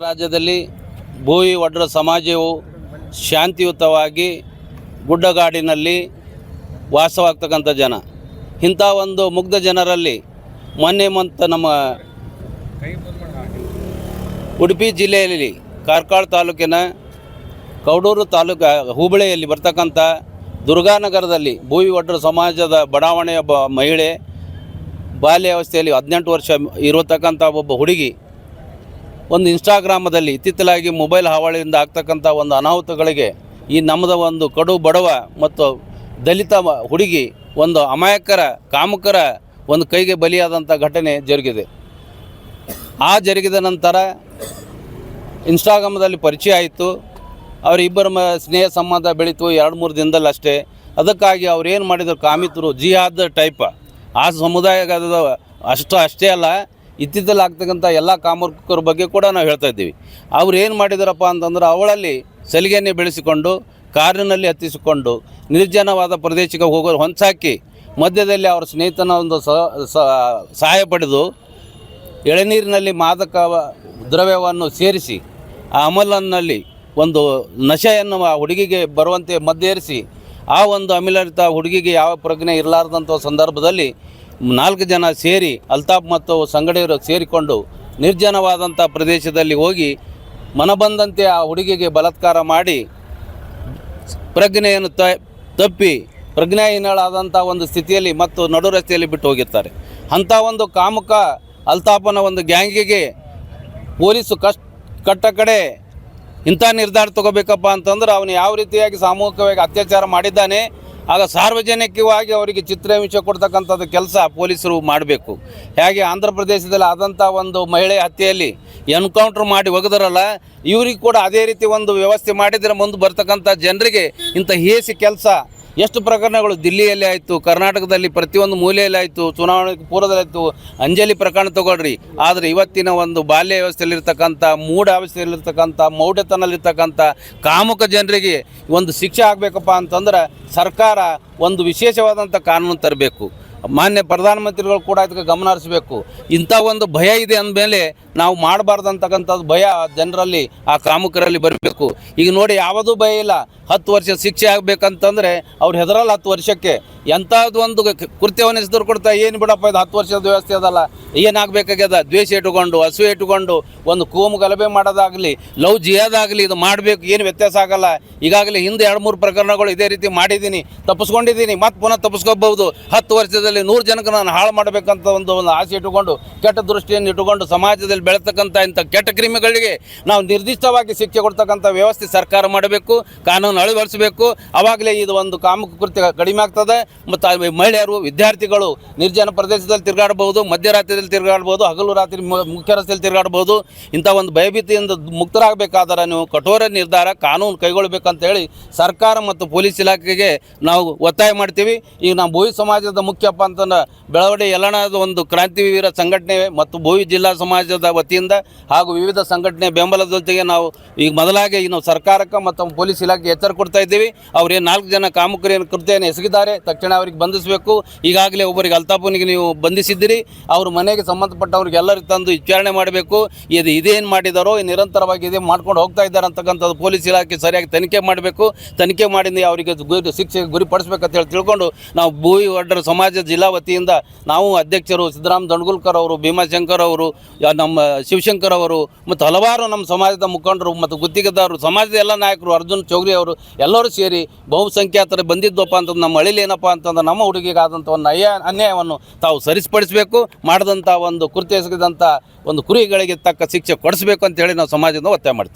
ರಾಜ್ಯದಲ್ಲಿ ಭೂವಿ ಒಡ್ರ ಸಮಾಜವು ಶಾಂತಿಯುತವಾಗಿ ಗುಡ್ಡಗಾಡಿನಲ್ಲಿ ವಾಸವಾಗ್ತಕ್ಕಂಥ ಜನ. ಇಂಥ ಒಂದು ಮುಗ್ಧ ಜನರಲ್ಲಿ ಮೊನ್ನೆ ಮಂತ ನಮ್ಮ ಉಡುಪಿ ಜಿಲ್ಲೆಯಲ್ಲಿ ಕಾರ್ಕಳ ತಾಲೂಕಿನ ಕೌಡೂರು ತಾಲೂಕ ಹುಬ್ಬಳ್ಳಿಯಲ್ಲಿ ಬರ್ತಕ್ಕಂಥ ದುರ್ಗಾನಗರದಲ್ಲಿ ಭೂವಿ ಒಡ್ರ ಸಮಾಜದ ಬಡಾವಣೆಯ ಒಬ್ಬ ಮಹಿಳೆ ಬಾಲ್ಯಾವಸ್ಥೆಯಲ್ಲಿ ಹದಿನೆಂಟು ವರ್ಷ ಇರತಕ್ಕಂಥ ಒಬ್ಬ ಹುಡುಗಿ ಒಂದು ಇನ್ಸ್ಟಾಗ್ರಾಮದಲ್ಲಿ ಇತ್ತಿತ್ತಲಾಗಿ ಮೊಬೈಲ್ ಹಾವಳಿಯಿಂದ ಆಗ್ತಕ್ಕಂಥ ಒಂದು ಅನಾಹುತಗಳಿಗೆ ಈ ನಮ್ಮದ ಒಂದು ಕಡು ಬಡವ ಮತ್ತು ದಲಿತ ಹುಡುಗಿ ಒಂದು ಅಮಾಯಕರ, ಕಾಮಕರ ಒಂದು ಕೈಗೆ ಬಲಿಯಾದಂಥ ಘಟನೆ ಜರುಗಿದೆ. ಆ ಜರುಗಿದ ನಂತರ ಇನ್ಸ್ಟಾಗ್ರಾಮದಲ್ಲಿ ಪರಿಚಯ ಆಯಿತು. ಅವರಿಬ್ಬರ ಮ, ಸ್ನೇಹ ಸಂಬಂಧ ಬೆಳೀತು ಎರಡು ಮೂರು ದಿನದಲ್ಲಿ ಅಷ್ಟೇ ಅದಕ್ಕಾಗಿ ಅವ್ರು ಏನು ಮಾಡಿದರು, ಕಾಮಿತರು, ಜಿಹಾದ್ ಟೈಪ್. ಆ ಸಮುದಾಯದ ಅಷ್ಟು ಅಷ್ಟೇ ಅಲ್ಲ. ಇತ್ತಿತ್ತಲ್ಲಿ ಆಗ್ತಕ್ಕಂಥ ಎಲ್ಲ ಕಾಮರ್ಕರ ಬಗ್ಗೆ ಕೂಡ ನಾವು ಹೇಳ್ತಾ ಇದ್ದೀವಿ. ಅವ್ರು ಏನು ಮಾಡಿದಾರಪ್ಪ ಅಂತಂದ್ರೆ ಅವಳಲ್ಲಿ ಸಲಿಗೆಯನ್ನೇ ಬೆಳೆಸಿಕೊಂಡು, ಕಾರಿನಲ್ಲಿ ಹತ್ತಿಸಿಕೊಂಡು, ನಿರ್ಜನವಾದ ಪ್ರದೇಶಕ್ಕೆ ಹೋಗೋರು ಹೊಂಚಾಕಿ ಮಧ್ಯದಲ್ಲಿ ಅವರ ಸ್ನೇಹಿತನ ಒಂದು ಸಹಾಯ ಪಡೆದು ಎಳನೀರಿನಲ್ಲಿ ಮಾದಕ ದ್ರವ್ಯವನ್ನು ಸೇರಿಸಿ ಆ ಅಮಲನ್ನಲ್ಲಿ ಒಂದು ನಶೆಯನ್ನು ಆ ಹುಡುಗಿಗೆ ಬರುವಂತೆ ಮದ್ದೇರಿಸಿ ಆ ಒಂದು ಅಮಿಲರಿತ ಹುಡುಗಿಗೆ ಯಾವ ಪ್ರಜ್ಞೆ ಇರಲಾರ್ದಂಥ ಸಂದರ್ಭದಲ್ಲಿ ನಾಲ್ಕು ಜನ ಸೇರಿ ಅಲ್ತಾಫ್ ಮತ್ತು ಸಂಗಡಿಯರು ಸೇರಿಕೊಂಡು ನಿರ್ಜನವಾದಂಥ ಪ್ರದೇಶದಲ್ಲಿ ಹೋಗಿ ಮನಬಂದಂತೆ ಆ ಹುಡುಗಿಗೆ ಬಲಾತ್ಕಾರ ಮಾಡಿ ಪ್ರಜ್ಞೆಯನ್ನು ತಪ್ಪಿ ಪ್ರಜ್ಞಾಹೀನಳಾದಂಥ ಒಂದು ಸ್ಥಿತಿಯಲ್ಲಿ ಮತ್ತು ನಡು ರಸ್ತೆಯಲ್ಲಿ ಬಿಟ್ಟು ಹೋಗಿರ್ತಾರೆ. ಅಂಥ ಒಂದು ಕಾಮುಕ ಅಲ್ತಾಫನ ಒಂದು ಗ್ಯಾಂಗಿಗೆ ಪೊಲೀಸು ಕಷ್ಟ, ಕಟ್ಟ ಕಡೆ ಇಂಥ ನಿರ್ಧಾರ ತಗೋಬೇಕಪ್ಪ ಅಂತಂದ್ರೆ ಅವನು ಯಾವ ರೀತಿಯಾಗಿ ಸಾಮೂಹಿಕವಾಗಿ ಅತ್ಯಾಚಾರ ಮಾಡಿದ್ದಾನೆ ಆಗ ಸಾರ್ವಜನಿಕವಾಗಿ ಅವರಿಗೆ ಚಿತ್ರಹಿಂಸೆ ಕೊಡ್ತಕ್ಕಂಥದ್ದು ಕೆಲಸ ಪೊಲೀಸರು ಮಾಡಬೇಕು. ಹೇಗೆ ಆಂಧ್ರ ಪ್ರದೇಶದಲ್ಲಿ ಆದಂಥ ಒಂದು ಮಹಿಳೆ ಹತ್ಯೆಯಲ್ಲಿ ಎನ್ಕೌಂಟ್ರ್ ಮಾಡಿ ಒಗೆದರಲ್ಲ, ಇವ್ರಿಗೆ ಕೂಡ ಅದೇ ರೀತಿ ಒಂದು ವ್ಯವಸ್ಥೆ ಮಾಡಿದರೆ ಮುಂದೆ ಬರ್ತಕ್ಕಂಥ ಜನರಿಗೆ ಇಂಥ ಹೇಸಿ ಕೆಲಸ ಎಷ್ಟು ಪ್ರಕರಣಗಳು ದಿಲ್ಲಿಯಲ್ಲಿ ಆಯಿತು, ಕರ್ನಾಟಕದಲ್ಲಿ ಪ್ರತಿಯೊಂದು ಮೂಲೆಯಲ್ಲಿ ಆಯಿತು, ಚುನಾವಣೆ ಪೂರ್ವದಲ್ಲಿ ಆಯಿತು ಅಂಜಲಿ ಪ್ರಕರಣ ತಗೊಳ್ರಿ. ಆದರೆ ಇವತ್ತಿನ ಒಂದು ಬಾಲ್ಯ ವ್ಯವಸ್ಥೆಯಲ್ಲಿರ್ತಕ್ಕಂಥ, ಮೂಢ ವ್ಯವಸ್ಥೆಯಲ್ಲಿರ್ತಕ್ಕಂಥ, ಮೌಢ್ಯತನಲ್ಲಿರ್ತಕ್ಕಂಥ ಕಾಮುಕ ಜನರಿಗೆ ಒಂದು ಶಿಕ್ಷೆ ಆಗಬೇಕಪ್ಪ ಅಂತಂದ್ರೆ ಸರ್ಕಾರ ಒಂದು ವಿಶೇಷವಾದಂಥ ಕಾನೂನು ತರಬೇಕು. ಮಾನ್ಯ ಪ್ರಧಾನಮಂತ್ರಿಗಳು ಕೂಡ ಇದಕ್ಕೆ ಗಮನ ಹರಿಸಬೇಕು. ಇಂಥ ಒಂದು ಭಯ ಇದೆ ಅಂದಮೇಲೆ ನಾವು ಮಾಡಬಾರ್ದಂತಕ್ಕಂಥದ್ದು ಭಯ ಜನರಲ್ಲಿ, ಆ ಕಾಮುಕರಲ್ಲಿ ಬರಬೇಕು. ಈಗ ನೋಡಿ ಯಾವುದೂ ಭಯ ಇಲ್ಲ. ಹತ್ತು ವರ್ಷ ಶಿಕ್ಷೆ ಆಗಬೇಕಂತಂದರೆ ಅವ್ರು ಹೆದರಲ್ಲ ಹತ್ತು ವರ್ಷಕ್ಕೆ. ಎಂಥದ್ದು ಒಂದು ಕೃತ್ಯವನ್ನು ಹೆಸರು ಕೊಡ್ತಾ, ಏನು ಬಿಡಪ್ಪ ಇದು ಹತ್ತು ವರ್ಷದ ವ್ಯವಸ್ಥೆ ಅದಲ್ಲ. ಏನಾಗಬೇಕಾಗ್ಯದ? ದ್ವೇಷ ಇಟ್ಟುಕೊಂಡು ಹಸುವೆ ಇಟ್ಟುಕೊಂಡು ಒಂದು ಕೋಮು ಗಲಭೆ ಮಾಡೋದಾಗಲಿ, ಲವ್ ಜಿಯೋದಾಗಲಿ ಇದು ಮಾಡಬೇಕು. ಏನು ವ್ಯತ್ಯಾಸ ಆಗಲ್ಲ. ಈಗಾಗಲೇ ಹಿಂದೆ ಎರಡು ಮೂರು ಪ್ರಕರಣಗಳು ಇದೇ ರೀತಿ ಮಾಡಿದ್ದೀನಿ. ತಪ್ಪಿಸ್ಕೊಂಡಿದ್ದೀನಿ. ಮತ್ತೆ ಪುನಃ ತಪ್ಪಿಸ್ಕೋಬಹುದು. ಹತ್ತು ವರ್ಷದಲ್ಲಿ ನೂರು ಜನಕ್ಕೆ ನಾನು ಹಾಳು ಮಾಡಬೇಕಂತ ಒಂದು ಒಂದು ಆಸೆ ಇಟ್ಟುಕೊಂಡು, ಕೆಟ್ಟ ದೃಷ್ಟಿಯನ್ನು ಇಟ್ಟುಕೊಂಡು ಸಮಾಜದಲ್ಲಿ ಬೆಳೆತಕ್ಕಂಥ ಇಂಥ ಕೆಟ್ಟ ಕ್ರಿಮಿಗಳಿಗೆ ನಾವು ನಿರ್ದಿಷ್ಟವಾಗಿ ಶಿಕ್ಷೆ ಕೊಡ್ತಕ್ಕಂಥ ವ್ಯವಸ್ಥೆ ಸರ್ಕಾರ ಮಾಡಬೇಕು, ಕಾನೂನು ಅಳವಡಿಸಬೇಕು. ಆವಾಗಲೇ ಇದು ಒಂದು ಕಾಮುಕ ಕೃತ್ಯ ಕಡಿಮೆ ಆಗ್ತದೆ. ಮತ್ತು ಮಹಿಳೆಯರು, ವಿದ್ಯಾರ್ಥಿಗಳು ನಿರ್ಜನ ಪ್ರದೇಶದಲ್ಲಿ ತಿರುಗಾಡಬಹುದು, ಮಧ್ಯರಾತ್ರಿಯಲ್ಲಿ ತಿರುಗಾಡಬಹುದು, ಹಗಲು ರಾತ್ರಿ ಮುಖ್ಯ ರಸ್ತೆಯಲ್ಲಿ ತಿರುಗಾಡಬಹುದು. ಇಂಥ ಒಂದು ಭಯಭೀತಿಯಿಂದ ಮುಕ್ತರಾಗಬೇಕಾದ್ರೆ ನೀವು ಕಠೋರ ನಿರ್ಧಾರ, ಕಾನೂನು ಕೈಗೊಳ್ಳಬೇಕಂತ ಹೇಳಿ ಸರ್ಕಾರ ಮತ್ತು ಪೊಲೀಸ್ ಇಲಾಖೆಗೆ ನಾವು ಒತ್ತಾಯ ಮಾಡ್ತೀವಿ. ಈಗ ನಾವು ಭೂಮಿ ಸಮಾಜದ ಮುಖ್ಯಪ್ಪ ಅಂತಂದ್ರೆ ಬೆಳವಡಿ ಯಲ್ಲಣದ ಒಂದು ಕ್ರಾಂತಿವೀರ ಸಂಘಟನೆ ಮತ್ತು ಭೂವಿ ಜಿಲ್ಲಾ ಸಮಾಜದ ವತಿಯಿಂದ ಹಾಗೂ ವಿವಿಧ ಸಂಘಟನೆ ಬೆಂಬಲದೊಂದಿಗೆ ನಾವು ಈಗ ಮೊದಲಾಗಿ ನಾವು ಸರ್ಕಾರಕ್ಕೆ ಮತ್ತು ಪೊಲೀಸ್ ಇಲಾಖೆ ಎಚ್ಚರ ಕೊಡ್ತಾ ಇದ್ದೀವಿ. ಅವ್ರೇನು ನಾಲ್ಕು ಜನ ಕಾಮುಕರೇನು ಕೃತ್ಯನ್ನು ಎಸಗಿದ್ದಾರೆ, ತಕ್ಷಣ ಅವ್ರಿಗೆ ಬಂಧಿಸಬೇಕು. ಈಗಾಗಲೇ ಒಬ್ಬರಿಗೆ ಅಲ್ತಾಪನಿಗೆ ನೀವು ಬಂಧಿಸಿದ್ದೀರಿ. ಅವ್ರ ಮನೆಗೆ ಸಂಬಂಧಪಟ್ಟವ್ರಿಗೆ ಎಲ್ಲರಿಗೆ ತಂದು ವಿಚಾರಣೆ ಮಾಡಬೇಕು. ಇದು ಇದೇನು ಮಾಡಿದಾರೋ ನಿರಂತರವಾಗಿ ಇದೇ ಮಾಡ್ಕೊಂಡು ಹೋಗ್ತಾ ಇದ್ದಾರೆ ಅಂತಕ್ಕಂಥದ್ದು ಪೊಲೀಸ್ ಇಲಾಖೆ ಸರಿಯಾಗಿ ತನಿಖೆ ಮಾಡಬೇಕು. ತನಿಖೆ ಮಾಡಿದ ಅವರಿಗೆ ಶಿಕ್ಷೆ ಶಿಕ್ಷೆಗೆ ಅಂತ ಹೇಳಿ ತಿಳ್ಕೊಂಡು ನಾವು ಭೂಮಿ ಒಡ್ಡರ ಸಮಾಜ ಜಿಲ್ಲಾ ವತಿಯಿಂದ ನಾವು ಅಧ್ಯಕ್ಷರು ಸಿದ್ದರಾಮ ದಂಡಗುಲ್ಕರ್ ಅವರು, ಭೀಮಾಶಂಕರ್ ಅವರು ನಮ್ಮ ಶಿವಶಂಕರ್ ಅವರು ಮತ್ತು ಹಲವಾರು ನಮ್ಮ ಸಮಾಜದ ಮುಖಂಡರು ಮತ್ತು ಗುತ್ತಿಗೆದಾರರು, ಸಮಾಜದ ಎಲ್ಲ ನಾಯಕರು ಅರ್ಜುನ್ ಚೌಗ್ರಿ ಅವರು ಎಲ್ಲರೂ ಸೇರಿ ಬಹುಸಂಖ್ಯಾತರು ಬಂದಿದ್ದಪ್ಪ ಅಂತಂದು ನಮ್ಮ ಹಳ್ಳಿಲಿ ಏನಪ್ಪ ಅಂತಂದ್ರೆ ನಮ್ಮ ಹುಡುಗಿಗಾದಂಥ ಒಂದು ಅಯ್ಯ ಅನ್ಯಾಯವನ್ನು ತಾವು ಸರಿಸ್ಪಡಿಸಬೇಕು, ಮಾಡಿದಂಥ ಒಂದು ಕೃತ್ಯ ಒಂದು ಕುರಿಗಳಿಗೆ ತಕ್ಕ ಶಿಕ್ಷೆ ಕೊಡಿಸ್ಬೇಕು ಅಂತೇಳಿ ನಾವು ಸಮಾಜದಿಂದ ಒತ್ತಾಯ ಮಾಡ್ತೀವಿ.